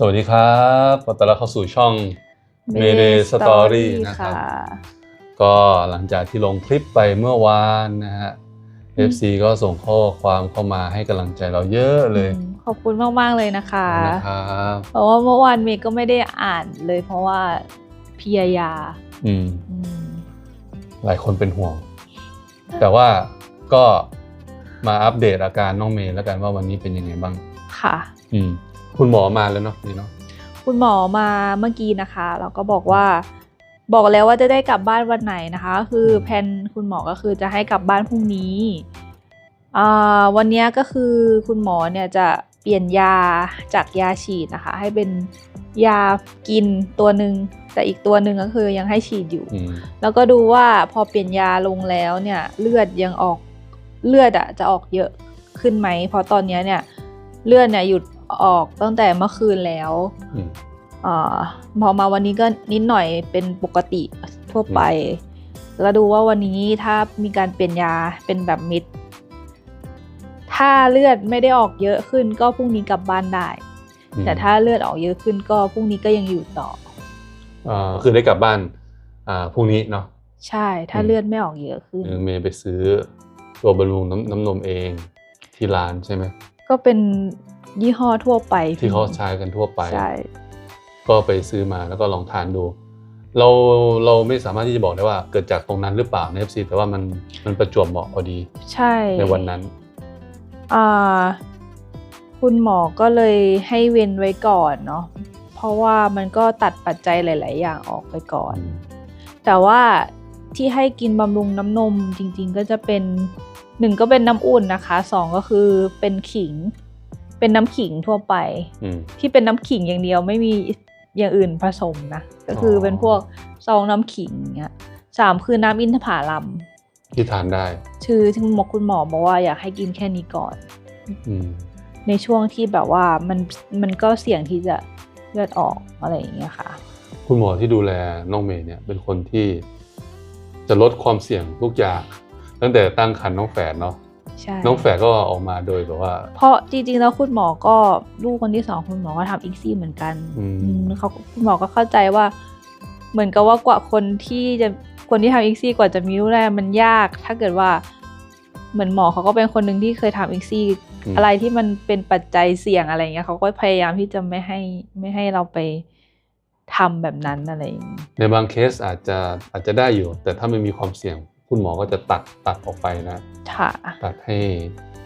สวัสดีครับขอต้อนรับเข้าสู่ช่อง Mayday Story นะครับ ก็หลังจากที่ลงคลิปไปเมื่อวานนะฮะอืม FC ก็ส่งข้อความเข้ามาให้กำลังใจเราเยอะเลยอืมขอบคุณมาก ๆ เลยนะคะนะครับเพราะว่าเมื่อวานเมย์ก็ไม่ได้อ่านเลยเพราะว่าเพลียยาอืมอืม หลายคนเป็นห่วง แต่ว่าก็มาอัปเดตอาการน้องเมย์แล้วกันว่าวันนี้เป็นยังไงบ้าง ค่ะ อืม คุณหมอมาแล้วเนาะนี่เนาะคุณหมอมาเมื่อกี้นะคะแล้วก็บอกว่า บอกแล้วว่าจะได้กลับบ้านวันไหนนะคะก็คือแผนคุณหมอก็คือจะให้กลับบ้านพรุ่งนี้อ่าวันเนี้ยก็คือคุณหมอเนี่ยจะเปลี่ยนยาจากยาฉีดนะคะ ให้เป็นยากินตัวหนึ่งแต่อีกตัวหนึ่งก็คือยังให้ฉีดอยู่อืมแล้วก็ดูว่าพอเปลี่ยนยาลงแล้วเนี่ยเลือดยังออกเลือดอะจะออกเยอะขึ้นไหมเพราะตอนเนี้ยเนี่ยเลือดเนี่ยหยุด ออกตั้งแต่เมื่อคืนแล้วอืมอาพอมาวันนี้ก็นิดหน่อยเป็นปกติทั่วไป แล้วดูว่าวันนี้ถ้ามีการเปลี่ยนยาเป็นแบบมิด ถ้าเลือดไม่ได้ออกเยอะขึ้นก็พรุ่งนี้กลับบ้านได้อืมแต่ถ้าเลือดออกเยอะขึ้นก็พรุ่งนี้ก็ยังอยู่ต่ออ่าคือได้กลับบ้านอ่าพรุ่งนี้เนาะใช่ ถ้าอืมเลือดไม่ออกเยอะขึ้นเออเมย์ไปซื้อตัวบำรุงน้ำน้ำนมเองที่ร้านใช่ไหมก็เป็น ยี่ห้อทั่วไปที่เขาใช้กันทั่วไป ใช่ ก็ไปซื้อมาแล้วก็ลองทานดู เราเราไม่สามารถที่จะบอกได้ว่าเกิดจากตรงนั้นหรือเปล่าใน FC แต่ว่ามันมันประจวบเหมาะพอดี ใช่ ในวันนั้นอ่าคุณหมอก็เลยให้เว้นไว้ก่อนเนาะ เพราะว่ามันก็ตัดปัจจัยหลาย ๆ อย่างออกไปก่อน แต่ว่าที่ให้กินบำรุงน้ำนมจริง ๆ ก็จะเป็นหนึ่งก็เป็นน้ำอุ่นนะคะสองก็คือเป็นขิง เป็นน้ำขิงทั่วไปอืมที่เป็นน้ำขิงอย่างเดียวไม่มีอย่างอื่นผสมนะก็คือออเป็นพวกซองน้ำขิงเงี้ยสามคือน้ำอินทผลัมที่ทานได้ ชื่อที่คุณหมอคุณหมอบอกว่าอยากให้กินแค่นี้ก่อนอืมในช่วงที่แบบว่ามันมันก็เสี่ยงที่จะเลือดออกอะไรอย่างเงี้ยค่ะ คุณหมอที่ดูแลน้องเมย์เนี่ยเป็นคนที่จะลดความเสี่ยงทุกอย่างตั้งแต่ตั้งครรภ์น้องแฝดเนาะ ใช่น้องแฝดก็ออกมาโดยแบบว่า เพราะจริงๆแล้วคุณหมอก็ลูกคนที่สองคุณหมอก็ทำอีกซี่เหมือนกันอืมอืมเขาคุณหมอก็เข้าใจว่า เหมือนกับว่ากว่าคนที่จะคนที่ทำอีกซี่กว่าจะมีลูกได้มันยาก ถ้าเกิดว่าเหมือนหมอเขาก็เป็นคนหนึ่งที่เคยทำอีกซี่อืมอะไรที่มันเป็นปัจจัยเสี่ยงอะไรเงี้ยเขาก็พยายามที่จะไม่ให้ไม่ให้เราไปทำแบบนั้นอะไรอย่างเงี้ยในบางเคสอาจจะอาจจะได้อยู่ แต่ถ้าไม่มีความเสี่ยง คุณหมอก็จะตัดตัดออกไปนะค่ะตัดให้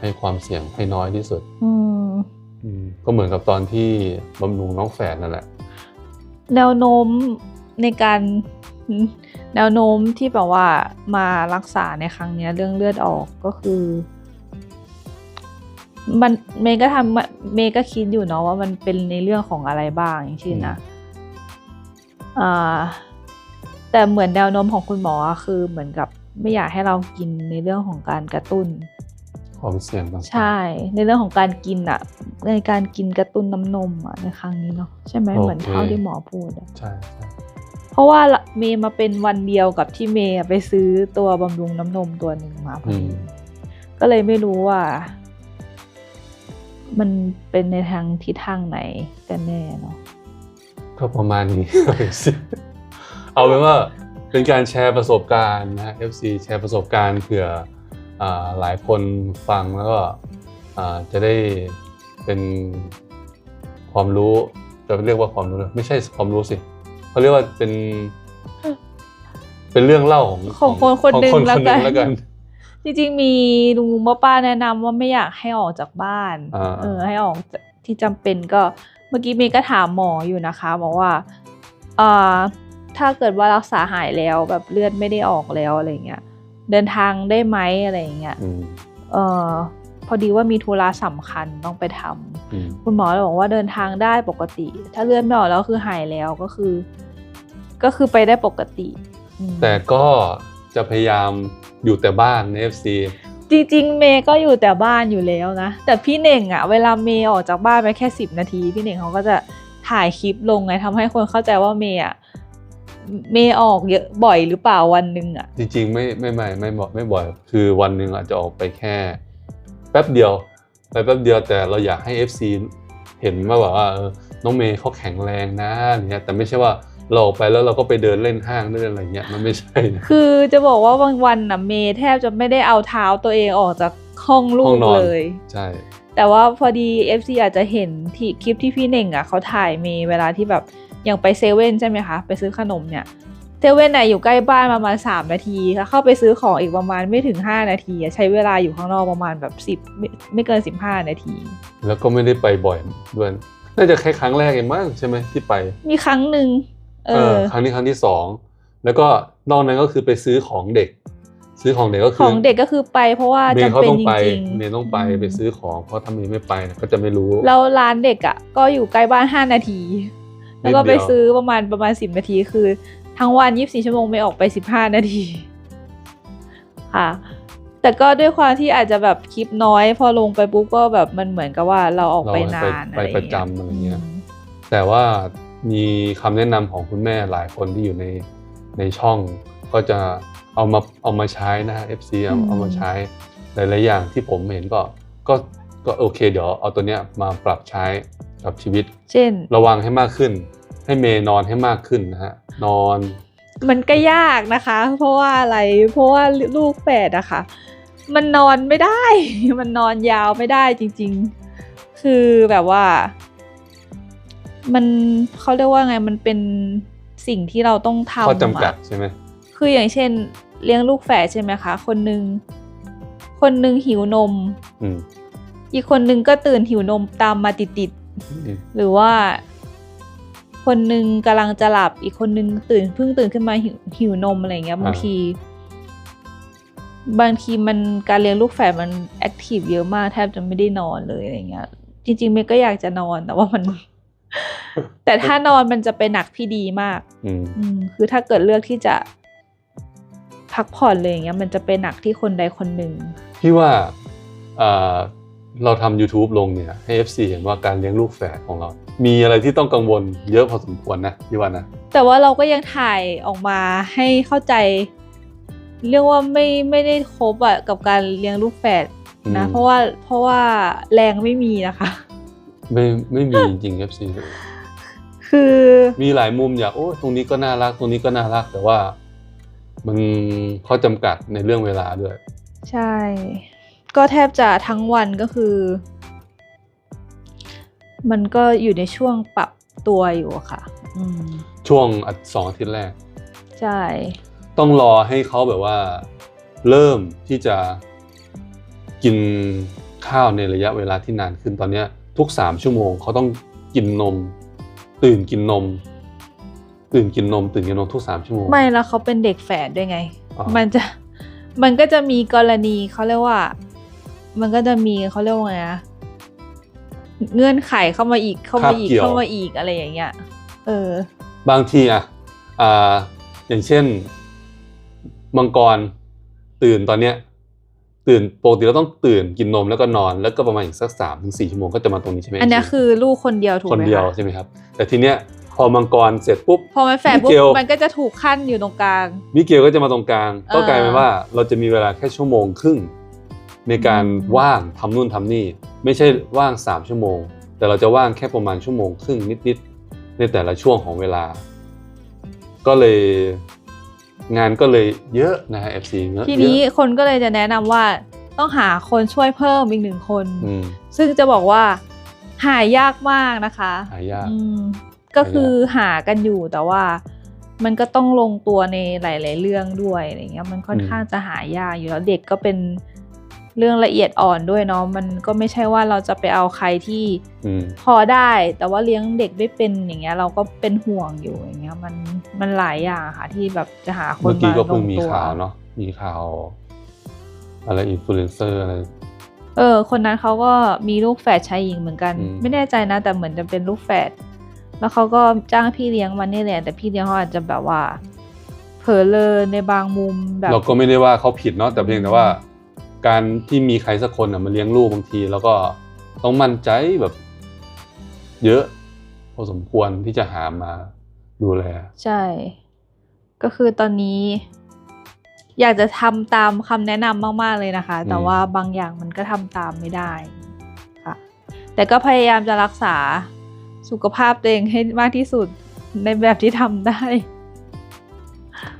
ให้ความเสี่ยงให้น้อยที่สุดอืมอืมก็เหมือนกับตอนที่บำรุงน้องแฝดนั่นแหละ แนวโน้มในการแนวโน้มที่แบบว่ามารักษาในครั้งเนี้ยเรื่องเลือดออกก็คือ มันเมย์ก็ทำเมย์ก็คิดอยู่เนาะว่ามันเป็นในเรื่องของอะไรบ้างอย่างเช่นนะอ่าแต่เหมือนแนวโน้มของคุณหมออะคือเหมือนกับ ไม่อยากให้เรากินในเรื่องของการกระตุ้นความเสี่ยงต่างๆใช่ ในเรื่องของการกินอะในการกินกระตุ้นน้ำนมอะในครั้งนี้เนาะใช่ไหมโอเคเหมือนเท่าที่หมอพูดอะใช่ใช่เพราะว่าเมย์มาเป็นวันเดียวกับที่เมย์ไปซื้อตัวบำรุงน้ำนมตัวหนึ่งมาพออืดีมก็เลยไม่รู้ว่า มันเป็นในทางทิศทางไหนกันแน่เนาะก็ประมาณนี้เอาเป็นว่า เป็นการแชร์ประสบการณ์นะ FC แชร์ประสบการณ์เผื่ออ่าหลายคนฟังแล้วก็อ่าจะได้เป็นความรู้จะเรียกว่าความรู้เลยไม่ใช่ความรู้สิเขาเรียกว่าเป็น เป็นเรื่องเล่าของของคนคนหนึ่งของแล้วหกันแล้วกัน จริงๆ มีลุงลุงป้าป้าแนะนำว่าไม่อยากให้ออกจากบ้านอ่าเออให้ออกจากที่จำเป็นก็เมื่อกี้เมย์ก็ถามหมออยู่นะคะบอกว่าเอ่อ ถ้าเกิดว่ารักษาหายแล้วแบบเลือดไม่ได้ออกแล้วอะไรเงี้ยเดินทางได้ไหมอะไรเงี้ยอืมเออพอดีว่ามีธุระสำคัญต้องไปทำอืมคุณหมอเลยบอกว่าเดินทางได้ปกติ ถ้าเลือดไม่ออกแล้วคือหายแล้วก็คือ ก็คือไปได้ปกติอืมแต่ก็จะพยายามอยู่แต่บ้านใน FC จริงๆเมย์ก็อยู่แต่บ้านอยู่แล้วนะ แต่พี่เน่งอะเวลาเมย์ออกจากบ้านไปแค่สิบนาที พี่เน่งเขาก็จะถ่ายคลิปลงไงทำให้คนเข้าใจว่าเมย์อะ เมย์ออกเยอะบ่อยหรือเปล่าวันหนึ่งอะจริงๆ ไม่ไม่ไม่ไม่บ่อยไม่บ่อย คือวันหนึ่งอาจจะออกไปแค่ แป๊บเดียวไปแป๊บเดียวแต่เราอยากให้ FC เห็นว่าแบบว่าเออน้องเมย์เขาแข็งแรงนะอะไรเงี้ยแต่ไม่ใช่ว่าเราออกไปแล้วเราก็ไปเดินเล่นห้างเล่นอะไรเงี้ยมันไม่ใช่นะคือจะบอกว่าบางวันน่ะเมย์แทบจะไม่ได้เอาเท้าตัวเองออกจากห้องลูห้อกงนอนเลย ใช่ แต่ว่าพอดี FC อาจจะเห็นที่คลิปที่พี่เน่งอะเขาถ่ายเมย์เวลาที่แบบ อย่างไปเซเว่นใช่ไหมคะ ไปซื้อขนมเนี่ยเซเว่นน่ะอยู่ใกล้บ้านประมาณ 3 นาทีแล้วเข้าไปซื้อของอีกประมาณไม่ถึง 5 นาทีอะใช้เวลาอยู่ข้างนอกประมาณแบบ 10ไม่ไม่เกิน 15 นาที แล้วก็ไม่ได้ไปบ่อยด้วยน่าจะแค่ครั้งแรกเองมั้งใช่ไหมที่ไป มีครั้งหนึ่งเออครั้งนี้ครั้งที่สองแล้วก็นอกนั้นก็คือไปซื้อของเด็ก ซื้อของเด็กก็คืของเด็กก็คือไป เพราะว่าเมย์จำเขาเป็นต้องจไปริงๆเมย์ต้องไปมไปซื้อของเพราะถ้าเมย์ไม่ไปเนี่ยก็จะไม่รู้แล้วร้านเด็กอะก็อยู่ใกล้บ้าน 5 นาทีนิดเดียว แล้วก็ไปซื้อประมาณประมาณ10นาทีคือ ทั้งวัน24ชั่วโมงไม่ออกไป15นาที ค่ะ แต่ก็ด้วยความที่อาจจะแบบคลิปน้อย พอลงไปปุ๊บก็แบบมันเหมือนกับว่าเราออกไปนานไปอะไรประจำอะไรเงี้ยอืมแต่ว่ามีคำแนะนำของคุณแม่หลายคนที่อยู่ในในช่อง ก็จะเอามาเอามาใช้นะฮะ FC เอาเอามาใช้หลายๆอย่างที่ผมเห็นก็ก็ก็โอเค เดี๋ยวเอาตัวเนี้ยมาปรับใช้ กับชีวิต เช่น ระวังให้มากขึ้น ให้เมย์นอนให้มากขึ้นนะฮะนอน มันก็ยากนะคะ เพราะว่าอะไรเพราะว่าลูกแฝดอะค่ะ มันนอนไม่ได้ มันนอนยาวไม่ได้จริง ๆ คือแบบว่า มันเขาเรียกว่าไงมันเป็นสิ่งที่เราต้องทำข้อจำกัดอะใช่ไหมคืออย่างเช่น เลี้ยงลูกแฝดใช่ไหมคะ คนหนึ่งคนหนึ่งหิวนมอืมอีกคนหนึ่งก็ตื่นหิวนมตามมาติดๆอืม หรือว่า คนหนึ่งกำลังจะหลับอีกคนหนึ่งตื่นเพิ่งตื่นขึ้นมาหิวหิวนมอะไรเงี้ยบางที บางทีมันการเลี้ยงลูกแฝดมันแอคทีฟเยอะมากแทบจะไม่ได้นอนเลยอะไรเงี้ย จริงๆเมย์ก็อยากจะนอนแต่ว่ามัน แต่ถ้านอนมันจะเป็นหนักที่ดีมากอืมอืมคือถ้าเกิดเลือกที่จะพักผ่อนเลยอย่างเงี้ยมันจะเป็นหนักที่คนใดคนหนึ่งพี่ว่า เอ่อเราทำ YouTube ลงเนี่ยให้ FC เห็นว่าการเลี้ยงลูกแฝดของเรา มีอะไรที่ต้องกังวลเยอะพอสมควรนะพี่ว่านะ แต่ว่าเราก็ยังถ่ายออกมาให้เข้าใจ เรียกว่าไม่ไม่ได้ครบอะกับการเลี้ยงลูกแฝดนะอืม เพราะว่าเพราะว่าแรงไม่มีนะคะ ไม่ไม่มีจริงๆ FC คือมีหลายมุมอยากโอ้ตรงนี้ก็น่ารัก ตรงนี้ก็น่ารักแต่ว่า มันข้อจำกัดในเรื่องเวลาด้วย ใช่ ก็แทบจะทั้งวันก็คือ มันก็อยู่ในช่วงปรับตัวอยู่อะค่ะอืมช่วงอาทิตย์สองอาทิตย์แรก ใช่ ต้องรอให้เขาแบบว่า เริ่มที่จะกินข้าวในระยะเวลาที่นานขึ้นตอนเนี้ยทุกสามชั่วโมงเขาต้องกินนม ตื่นกินนม ตื่นกินนม ตื่นกินนมทุกสามชั่วโมงไม่แล้วเขาเป็นเด็กแฝดด้วยไงอ๋อมันจะมันก็จะมีกรณีเขาเรียกว่า มันก็จะมีเขาเรียกว่าไงนะเงื่อนไขเข้ามาอีกเข้ามาอีกคาบเกี่ยวเข้ามาอีกอะไรอย่างเงี้ย เออ บางทีอะอ่าอย่างเช่น มังกรตื่นตอนเนี้ย ตื่นปกติเราต้องตื่นกินนมแล้วก็นอนแล้วก็ประมาณอีกสักสามถึงสี่ชั่วโมงก็จะมาตรงนี้ใช่ไหมอันเนี้ยคือลูกคนเดียวถูกคนไหมเดียวคะใช่ไหมครับ แต่ทีเนี้ยพอมังกรเสร็จปุ๊บพอมันแฝดปุ๊มิเกลบมันก็จะถูกขั้นอยู่ตรงกลางมิเกลก็จะมาตรงกลาง ก็เออกลายเป็นว่าเราจะมีเวลาแค่ชั่วโมงครึ่ง ในการอืมว่างทำนู่นทำนี่ ไม่ใช่ว่างสามชั่วโมง แต่เราจะว่างแค่ประมาณชั่วโมงครึ่งนิดๆในแต่ละช่วงของเวลา ก็เลยงานก็เลยเยอะนะฮะ FC เยอะทีนี้เยอะคนก็เลยจะแนะนำว่าต้องหาคนช่วยเพิ่มอีกหนึ่งคนอืมซึ่งจะบอกว่าหายากมากนะคะ หายากอืมก็คือหากันอยู่แต่ว่ามันก็ต้องลงตัวในหลาย ๆ เรื่องด้วยอะไรเงี้ยมันค่อนอืมข้างจะหายากอยู่แล้วเด็กก็เป็น เรื่องละเอียดอ่อนด้วยเนาะมันก็ไม่ใช่ว่าเราจะไปเอาใครที่อืมพอได้ แต่ว่าเลี้ยงเด็กไม่เป็นอย่างเงี้ย เราก็เป็นห่วงอยู่อย่างเงี้ย มันมันหลายอย่างค่ะที่แบบจะหาคนเมื่อกี้มาก็ลเพิ่งงมีตัวข่าวเนาะมีข่าว อะไรอินฟลูเอนเซอร์อะไรเออ คนนั้นเขาก็มีลูกแฝดชายหญิงเหมือนกันอืมไม่แน่ใจนะ แต่เหมือนจะเป็นลูกแฝดแล้วเขาก็จ้างพี่เลี้ยงมานี่แหละแต่พี่เลี้ยงเขาอาจจะแบบว่าเผลอเลยในบางมุมแบบ เราก็ไม่ได้ว่าเขาผิดเนาะแต่เพียงแต่ว่า การที่มีใครสักคนอะมาเลี้ยงลูกบางที แล้วก็ต้องมั่นใจแบบ เยอะพอสมควรที่จะหามาดูแล ใช่ ก็คือตอนนี้ อยากจะทำตามคำแนะนำมาก ๆ เลยนะคะ แต่อืมว่าบางอย่างมันก็ทำตามไม่ได้ค่ะ แต่ก็พยายามจะรักษาสุขภาพตัวเองให้มากที่สุดในแบบที่ทำได้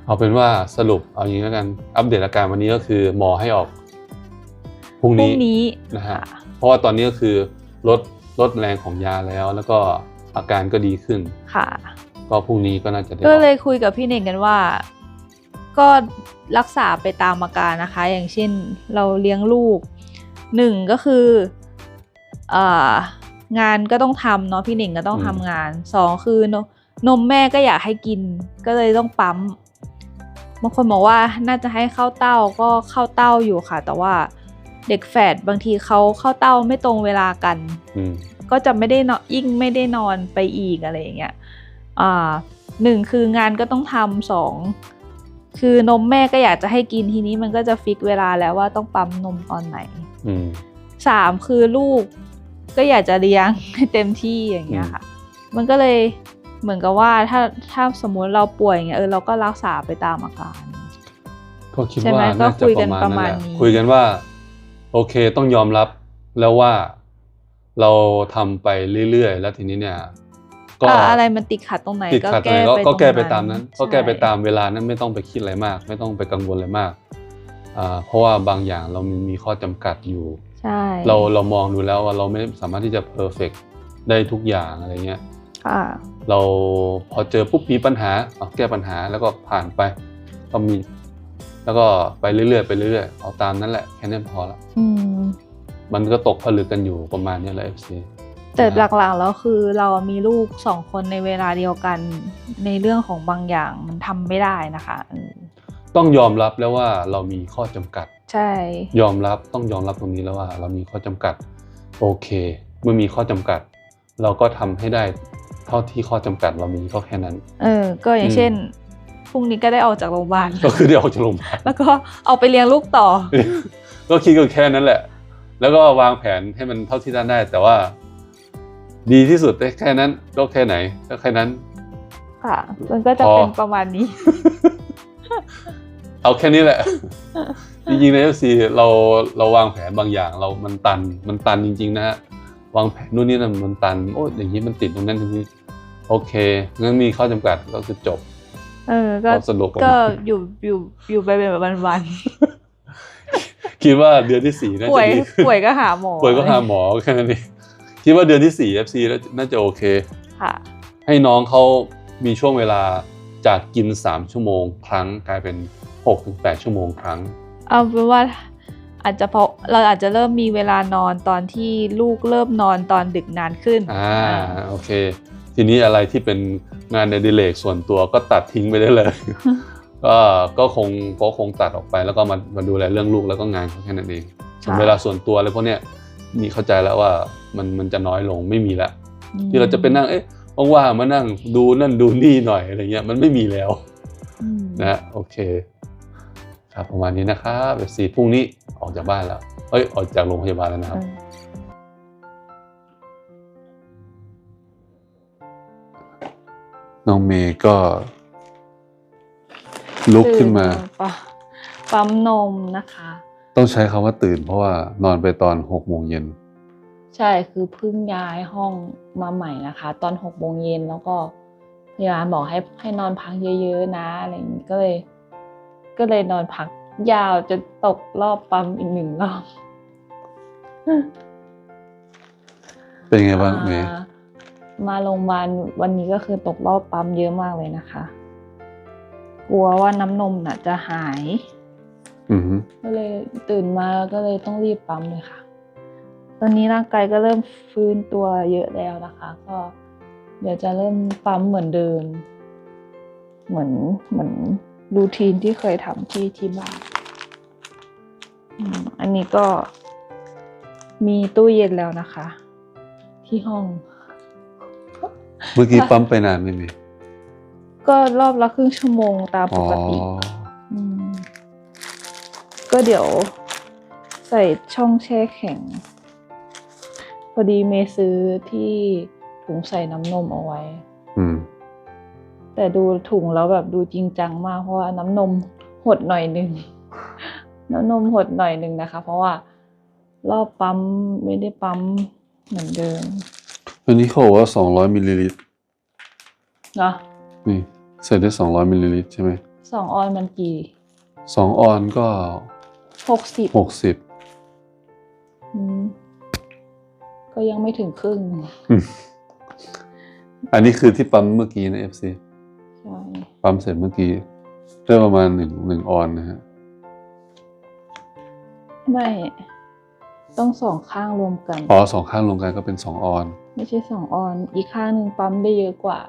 เอาเป็นว่าสรุปเอาอย่างนี้แล้วกัน อัปเดตอาการวันนี้ก็คือหมอให้ออก พรุ่งพรุ่นี้งนี้นะฮะค่ะเพราะว่าตอนนี้ก็คือลดลดแรงของยาแล้ว แล้วก็อาการก็ดีขึ้น ค่ะ ก็พรุ่งนี้ก็น่าจะได้อก็อกเลยคุยกับพี่เน่งกันว่า ก็รักษาไปตามอาการนะคะ อย่างเช่นเราเลี้ยงลูกหนึ่งก็คือเอ่องานก็ต้องทำเนาะพี่เน่งก็ต้องทำงานสองคือนนมแม่ก็อยากให้กิน ก็เลยต้องปั๊มบางคนบอกว่าน่าจะให้เข้าเต้าก็เข้าเต้าอยู่ค่ะ แต่ว่า เด็กแฝดบางทีเขาเข้าเต้าไม่ตรงเวลากันอืมก็จะไม่ได้นอนยิ่งไม่ได้นอนไปอีกอะไรอย่างเงี้ยอ่าหนึ่งคืองานก็ต้องทำสองคือนมแม่ก็อยากจะให้กินทีนี้มันก็จะฟิกเวลาแล้วว่าต้องปั๊มนมตอนไหนอืมสามคือลูกก็อยากจะเลี้ยงให้เต็มที่อย่างเงี้ยค่ะ มันก็เลยเหมือนกับว่าถ้าถ้าสมมุติเราป่วยอย่างเงี้ยเออเราก็รักษาไปตามอาการก็คิดใช่ไหมว่าน่าก็จะคุยปกันระมาณประนั้นมาแหณละนี้คุยกันว่า โอเคต้องยอมรับแล้วว่าเราทำไปเรื่อยๆ แล้วทีนี้เนี่ย ก็อ่าอะไรมันติดขัดตรงไหนติดขัดก็อะไรแก้ก็ไปก็แก้ไปรงตามนั้น ก็แก้ไปใช่ตามเวลานั้นไม่ต้องไปคิดอะไรมาก ไม่ต้องไปกังวลอะไรมากอ่าเพราะว่าบางอย่างเรามีมีข้อจำกัดอยู่ใช่เราเรามองดูแล้วว่าเราไม่สามารถที่จะเพอร์เฟกได้ทุกอย่างอะไรเงี้ยค่ะเราพอเจอปุ๊บมีปัญหาเอาแก้ปัญหาแล้วก็ผ่านไป ก็มี แล้วก็ไปเรื่อยๆไปเรื่อยๆเอาตามนั้นแหละแค่นั้นพอละอืมมันก็ตกผลึกกันอยู่ประมาณนี้แหละ FC แต่หลักๆแล้วคือเรามีลูกสองคนในเวลาเดียวกันในเรื่องของบางอย่างมันทำไม่ได้นะคะเออต้องยอมรับแล้วว่าเรามีข้อจำกัด ใช่ ยอมรับต้องยอมรับตรงนี้แล้วว่า เรามีข้อจำกัด โอเค เมื่อมีข้อจำกัด เราก็ทำให้ได้เท่าที่ข้อจำกัดเรามีก็แค่นั้น เออ ก็อย่าอืงมเช่น พรุ่งนี้ก็ได้ออกจากโรงพยาบาลก็คือได้ออกจากโรงพยาบาลแล้วก็เอาไปเลี้ยงลูกต่อ ก็คิดกันแค่นั้นแหละ แล้วก็วางแผนให้มันเท่าที่ด้านได้ แต่ว่า ดีที่สุดได้แค่นั้นก็แค่ไหนก็แค่นั้นค่ะมันก็จะพอเป็นประมาณนี้ เอาแค่นี้แหละ จริงๆใน FC เราเราวางแผนบางอย่าง เรามันตัน มันตันจริง ๆ นะฮะวางแผนนู่นนี่นั่นมันตันโอ้ยอย่างนี้มันติดตรงนั้นตรงนี้ โอเคงั้นมีข้อจำกัดก็คือจบ เออก็ก็สรุปออกมาก็อยู่อยู่อยู่ไปแบบวันคิดว่าเดือนที่สี่น่าๆป่วจะยดีขึ้นป่วยก็หาหมอป่วยก็หาหมอแค่นั้นเองคิดว่าเดือนที่สี่ FC แล้วน่าจะโอเคค่ะให้น้องเขามีช่วงเวลาจากกิน3ชั่วโมงครั้งกลายเป็น6-8ชั่วโมงครั้ง เอาเป็นว่าอาจจะเพราะเราอาจจะเริ่มมีเวลานอนตอนที่ลูกเริ่มนอนตอนดึกนานขึ้น อ่าโอเค ทีนี้อะไรที่เป็น งานในดิเลกส่วนตัวก็ตัดทิ้งไปได้เลย ก็ก็คงก็คงตัดออกไปแล้วก็มามาดูแลเรื่องลูกแล้วก็งานเขาแค่นั้นเองส่วนค่ะเวลาส่วนตัวอะไรพวกเนี้ยมีเข้าใจแล้วว่ามันมันจะน้อยลงไม่มีละอืมที่เราจะไปนั่งเอ๊ะว่างๆมานั่งดูนั่นดูนี่หน่อยอะไรเงี้ยมันไม่มีแล้วอืมนะโอเค ครับประมาณนี้นะครับเดี๋ยวสี่พรุ่งนี้ออกจากบ้านแล้วเอ้ยออกจากโรงพยาบาลแล้วนะครับ น้องเมย์ก็ ลุกขึ้นมา ตื่ปั๊มปั๊มนมนะคะ ต้องใช้คำว่าตื่นเพราะว่านอนไปตอนหกโมงเย็นใช่คือเพิ่งย้ายห้องมาใหม่นะคะ ตอนหกโมงเย็นแล้วก็พยาบาลบอกให้ให้นอนพักเยอะๆนะอะไรอย่างนี้ก็เลย ก็เลยนอนพักยาวจนตกรอบปั๊มอีกหนึ่งรอบ เป็นไงบ้างเมย์อ่า มาโรงพยาบาลวันนี้ก็คือตกรอบปั๊มเยอะมากเลยนะคะ กลัวว่าน้ำนมน่ะ จะหาย อือฮึก็เลยตื่นมาก็เลยต้องรีบปั๊มเลยค่ะ ตอนนี้ร่างกายก็เริ่มฟื้นตัวเยอะแล้วนะคะ ก็เดี๋ยวจะเริ่มปั๊มเหมือนเดิม เหมือนเหมือนรูทีนที่เคยทำที่ที่บ้านอืมอันนี้ก็มีตู้เย็นแล้วนะคะ ที่ห้อง เมื่อกี้ปั๊มไปนานไหมเมย์ก็รอบละครึ่งชั่วโมงตามปอ๋อกติมก็เดี๋ยวใส่ช่องแช่แข็ง พอดีเมย์ซื้อที่ถุงใส่น้ำนมเอาไว้อืมแต่ดูถุงแล้วแบบดูจริงจังมาก เพราะว่าน้ำนมหดหน่อยหนึ่งน้ำนมหดหน่อยหนึ่งนะคะ เพราะว่า รอบปั๊มไม่ได้ปั๊มเหมือนเดิม อันนี้เขาบอกว่า200มิลลิลิตรเนาะนี่ใส่ได้200มิลลิลิตรใช่ไหมสองออนมันกี่สองออนก็หกสิบ60อืมก็ยังไม่ถึงครึ่ง อันนี้คือที่ปั๊มเมื่อกี้นะ FC ใช่ปั๊มเสร็จเมื่อกี้ได้ประมาณหนึ่งหนึ่งออนนะฮะ ไม่ ต้องสองข้างรวมกัน อ๋อสองข้างรวมกันก็เป็นสองออน ไม่ใช่สองออน อีกข้างหนึ่งปั๊มได้เยอะกว่า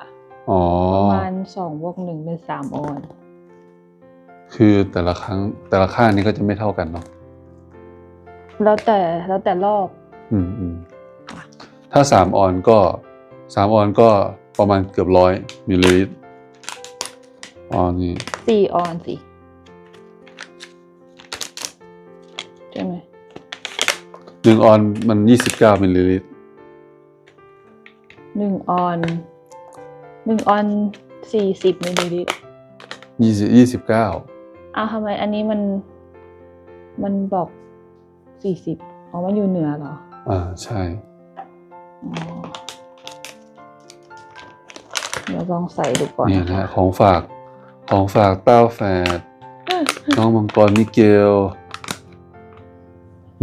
อ๋อ ประมาณสองบวกหนึ่งเป็นสามออน คือแต่ละครั้งแต่ละข้างนี้ก็จะไม่เท่ากันเนาะ แล้วแต่แล้วแต่รอบ อืมอืมถ้าสามออนก็สามออนก็ประมาณเกือบร้อยมิลลิลิตรอ๋อนี่สี่ออนสิ หนึ่งออนมันยี่สิบเก้ามิลลิลิตรหนึ่งออนหนึ่งออนสี่สิบมิลลิลิตรยี่สิบยี่สิบเก้าอ้าวทำไมอันนี้มันมันบอกสี่สิบอ๋อมันอยู่เหนือเหรอ อ่าใช่อ๋อเดี๋ยวลองใส่ดูก่อนเนี่ยนะนะคะฮะของฝากของฝากเต้าแฝดน้องมังกรมิเกล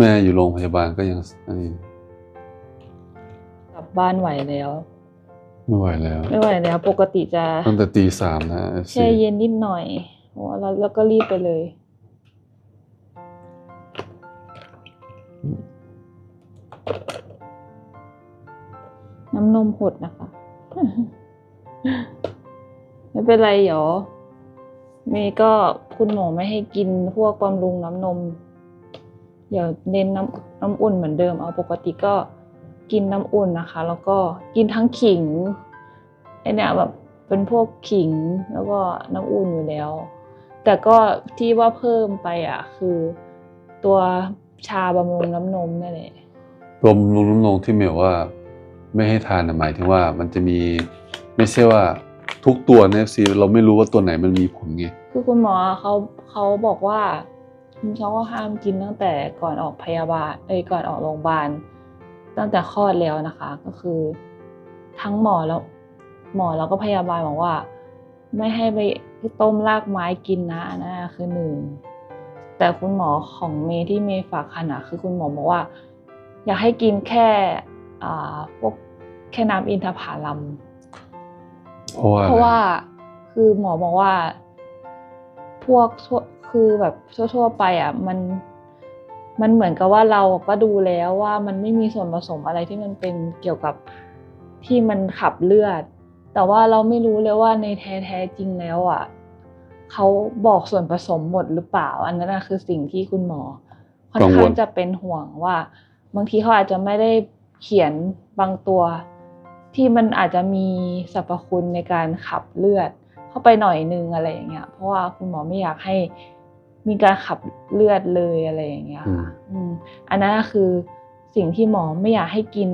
แม่อยู่โรงพยาบาลก็ยังอันนี้กลับบ้านไหวแล้ว ไม่ไหวแล้ว ไม่ไหวแล้ว ปกติจะตั้งแต่ตีสามนะ FC แช่เย็นนิดหน่อยโอ้แล้วแล้วก็รีบไปเลย น้ำนมหดนะคะ ไม่เป็นไรหรอเมย์ก็คุณหมอไม่ให้กินพวกบำรุงน้ำนม เดี๋ยวเน้นน้ำน้ำอุ่นเหมือนเดิม เอาปกติก็กินน้ำอุ่นนะคะ แล้วก็กินทั้งขิงไอเนี่ยแบบเป็นพวกขิงแล้วก็น้ำอุ่นอยู่แล้ว แต่ก็ที่ว่าเพิ่มไปอะคือตัวชาบำรุงน้ำนมนี่แหละรวมรวมน้ำนมที่เหมียวว่า ไม่ให้ทานนะหมายถึงว่ามันจะมีไม่ใช่ว่าทุกตัวใน FC เราไม่รู้ว่าตัวไหนมันมีผลไงคือคุณหมอเขาเขาบอกว่า เขาก็ห้ามกินตั้งแต่ก่อนออกพยาบาลเอ้ยก่อนออกโรงพยาบาล ตั้งแต่คลอดแล้วนะคะ ก็คือ ทั้งหมอแล้วหมอแล้วก็พยาบาลบอกว่า ไม่ให้ไปต้มรากไม้กินนะอันนนคือหนึ่งแต่คุณหมอของเมย์ที่เมย์ฝากคันอะคือคุณหมอบอกว่า อยากให้กินแค่อ่าพวกแค่น้ำอินทผลัมเพราะว่าเพราะว่าคือหมอบอกว่า พวกทั่ว คือแบบทั่ว ๆ ไปอะมันมันเหมือนกับว่าเราก็ดูแล้วว่ามันไม่มีส่วนผสมอะไรที่มันเป็นเกี่ยวกับที่มันขับเลือด แต่ว่าเราไม่รู้เลยว่าในแท้แท้ๆจริงแล้วอะเขาบอกส่วนผสมหมดหรือเปล่า อันนั้นคือสิ่งที่คุณหมอค่อนข้างจะเป็นห่วงว่า บางทีเขาอาจจะไม่ได้เขียนบางตัว ที่มันอาจจะมีสรรพคุณในการขับเลือด เข้าไปหน่อยนึงอะไรอย่างเงี้ยเพราะว่าคุณหมอไม่อยากให้ มีการขับเลือดเลยอะไรอย่างเงี้ยค่ะอืมอันนั้นก็คือสิ่งที่หมอไม่อยากให้กิน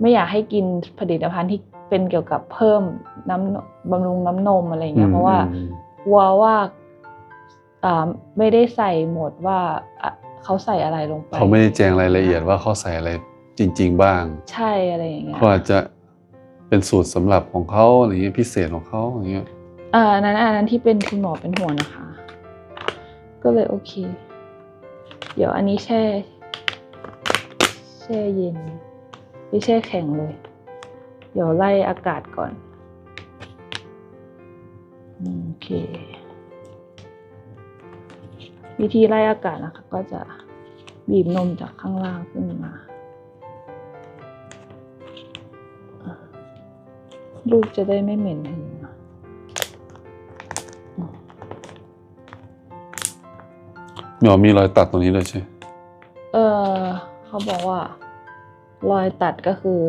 ไม่อยากให้กินผลิตภัณฑ์ที่เป็นเกี่ยวกับเพิ่มน้ำบำรุงน้ำนมอะไรอย่างเงี้ยเพราะว่าอืมกลัวว่าอ่าไม่ได้ใส่หมดว่าอะเขาใส่อะไรลงไปเขาไม่ได้แจ้งรายละเอียดว่าเขาใส่อะไรจริง ๆ บ้าง ใช่อะไรอย่างเงี้ยเขาอาจจะเป็นสูตรสำหรับของเขาอะไรเงี้ยพิเศษของเขาอย่างเงี้ยเอ่ออันนั้นอันนั้นที่เป็นคุณหมอเป็นห่วงนะคะ ก็เลยโอเค เดี๋ยวอันนี้แช่แช่เย็นไม่แช่แข็งเลย เดี๋ยวไล่อากาศก่อน โอเค วิธีไล่อากาศนะคะ ก็จะบีบนมจากข้างล่างขึ้นมา ลูกจะได้ไม่เหม็นหืน หมอมีรอยตัดตรงนี้เลยใช่ไหมเออเขาบอกว่า รอยตัดก็คือ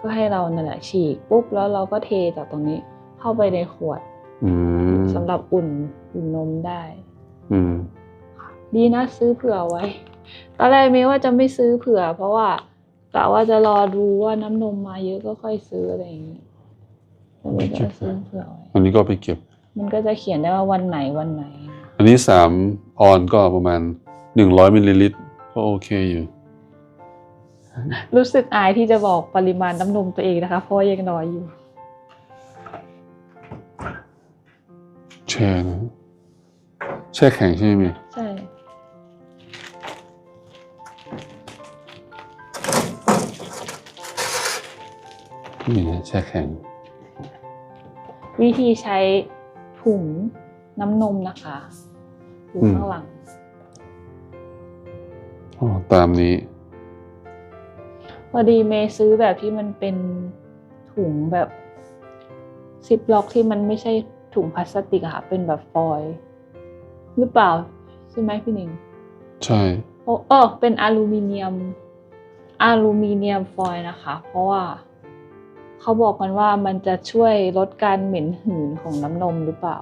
ก็ให้เรานั่นแหละฉีกปุ๊บแล้วเราก็เทจากตรงนี้ เข้าไปในขวดอืมสำหรับอุ่นอุ่นนมได้ อืม ดีนะซื้อเผื่อไว้ ตอนแรกเมย์ว่าจะไม่ซื้อเผื่อ เพราะว่ากะว่าจะรอดูว่าน้ำนมมาเยอะก็ค่อยซื้ออะไรอย่างนี้ก็เลยก็ซื้อเผื่อไว้ อันนี้ก็ไปเก็บ มันก็จะเขียนได้ว่าวันไหนวันไหน อันนี้สามออนก็ประมาณหนึ่งร้อยมิลลิลิตรก็โอเคอยู่รู้สึกอายที่จะบอกปริมาณน้ำนมตัวเองนะคะ เพราะว่ายังน้อยอยู่ แช่นะแช่แข็งใช่ไหมใช่ นี่นะแช่แข็ง วิธีใช้ถุง น้ำนมนะคะอยู่ข้างหลังอ๋อตามนี้ พอดีเมย์ซื้อแบบที่มันเป็นถุงแบบซิปล็อกที่มันไม่ใช่ถุงพลาสติกอะค่ะเป็นแบบฟอยล์หรือเปล่า ใช่ไหมพี่หนิงใช่โอ้เออเป็นอลูมิเนียมอลูมิเนียมฟอยล์นะคะ เพราะว่าเขาบอกกันว่ามันจะช่วยลดการเหม็นหืนของน้ำนมหรือเปล่า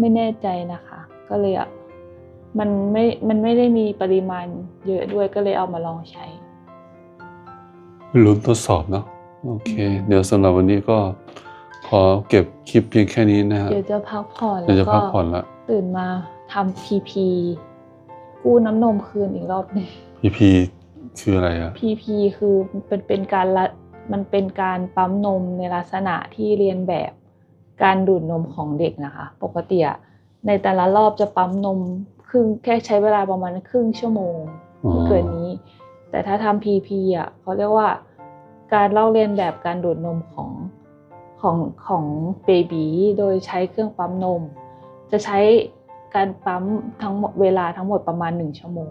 ไม่แน่ใจนะคะ ก็เลยอะมันไม่ มันไม่ได้มีปริมาณเยอะด้วยก็เลยเอามาลองใช้ลุ้นทดสอบเนาะโอเค เดี๋ยวสำหรับวันนี้ก็ขอเก็บคลิปเพียงแค่นี้นะครับเดี๋ยวจะพักผ่อนเดี๋ยวแล้จะวก็พักผ่อนละตื่นมาทำพีพีกู้น้ำนมคืนอีกรอบหนึงพีพีคืออะไรอะ PP คือเป็นเป็นการละมันเป็นการปั๊มนมในลักษณะที่เรียนแบบ การดูดนมของเด็กนะคะ ปกติอะในแต่ละรอบจะปั๊มนมครึ่งแค่ใช้เวลาประมาณครึ่งชั่วโมงอ๋อไม่เกินนี้ แต่ถ้าทำ PP อะเขาเรียกว่าการเล่าเรียนแบบการดูดนมของของของเบบีโดยใช้เครื่องปั๊มนม จะใช้การปั๊มทั้งหมดเวลาทั้งหมดประมาณหนึ่งชั่วโมง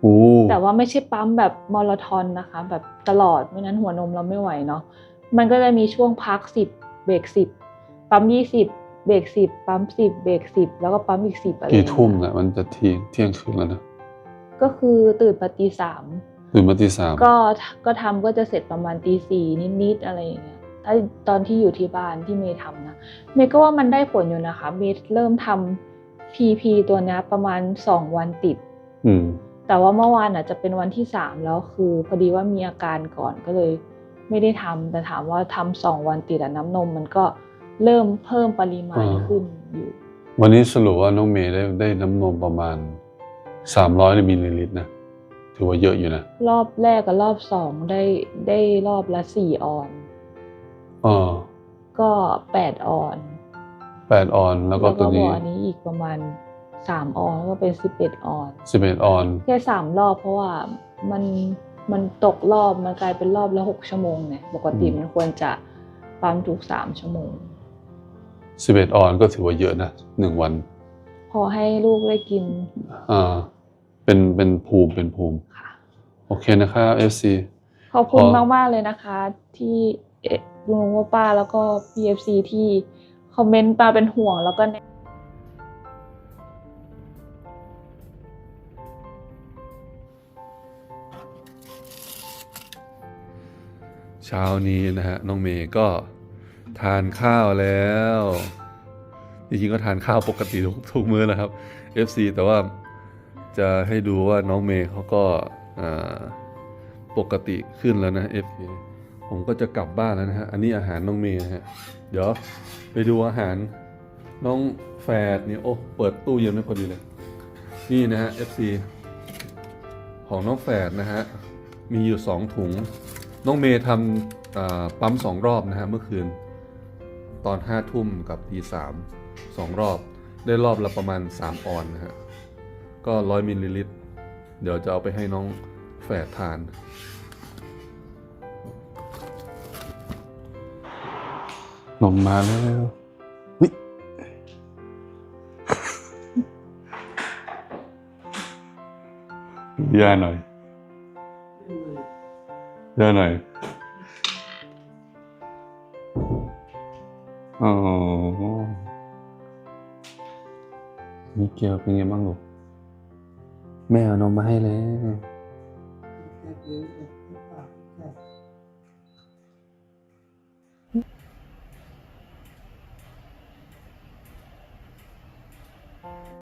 โอ้แต่ว่าไม่ใช่ปั๊มแบบมาราธอนนะคะ แบบตลอดไม่นั้นหัวนมเราไม่ไหวเนาะมันก็จะมีช่วงพักสิบเบรกสิบ ปั๊มยี่สิบเบรกสิบปั๊มสิบเบรกสิบแล้วก็ปั๊มอีกสิบอะไรกี่ทุ่มอย่างเงี้ยอะมันจะเที่ยงเที่ยงคืนแล้วนะก็คือตื่นปตีสามตื่นมาตีสามก็ก็ทำก็จะเสร็จประมาณตีสี่นิดๆอะไรอย่างเงี้ยถ้าตอนที่อยู่ที่บ้านที่เมย์ทำนะเมย์ก็ว่ามันได้ผลอยู่นะคะ เมย์เริ่มทำ PP ตัวเนี้ยประมาณสองวันติดอืมแต่ว่าเมื่อวานอะจะเป็นวันที่สามแล้วคือพอดีว่ามีอาการก่อนก็เลย ไม่ได้ทำแต่ถามว่าทำสองวันติดอะน้ำนมมันก็ เริ่มเพิ่มปริมาณอ่าขึ้นอยู่วันนี้สรุปว่าน้องเมย์ได้ได้น้ำนมประมาณสามร้อยมิลลิลิตรนะถือว่าเยอะอยู่นะรอบแรกกับรอบสองได้ได้รอบละสี่ออนอ๋อก็แปดออนแปดออนแล้วก็ตัวบนี้อกอันนี้อีกประมาณสามออนก็เป็นสิบเอ็ดออนสิบเอ็ดออนแค่สามรอบเพราะว่ามันมันตกรอบมันกลายเป็นรอบละหกชั่วโมงเนี่ยปกติอืมมันควรจะปั๊มทุกสามชั่วโมง สิบเอ็ดออนก็ถือว่าเยอะนะหนึ่งวัน พอให้ลูกได้กิน อ่า เป็นเป็นภูมิเป็นภูมิค่ะโอเคนะครับ FC ขอบคุณพอมากๆเลยนะคะ ที่เอ่อลุงว่าป้าแล้วก็ PFC ที่คอมเมนต์มาเป็นห่วงแล้วก็แนะเช้านี้นะฮะน้องเมย์ก็ ทานข้าวแล้ว จริงๆก็ทานข้าวปกติทุกทุกมื้อนะครับ FC แต่ว่าจะให้ดูว่าน้องเมย์เขาก็ปกติขึ้นแล้วนะ FC ผมก็จะกลับบ้านแล้วนะฮะ อันนี้อาหารน้องเมย์นะฮะ เดี๋ยวไปดูอาหารน้องแฝดนี่โอ้เปิดตู้เย็นไม่พอดีเลย นี่นะฮะ FC ของน้องแฝดนะฮะ มีอยู่สองถุง น้องเมย์ทำปั๊มสองรอบนะฮะเมื่อคืน ตอนห้าทุ่มกับตีสามสองรอบ ได้รอบละประมาณสามออนนะฮะ ก็ร้อยมิลลิลิตร เดี๋ยวจะเอาไปให้น้องแฝดทาน นมมาแล้ววิย่าหน่อยย่าหน่อย อ๋อมิเกลเป็นไงบ้างลูกแม่เอานมมาให้แล้ว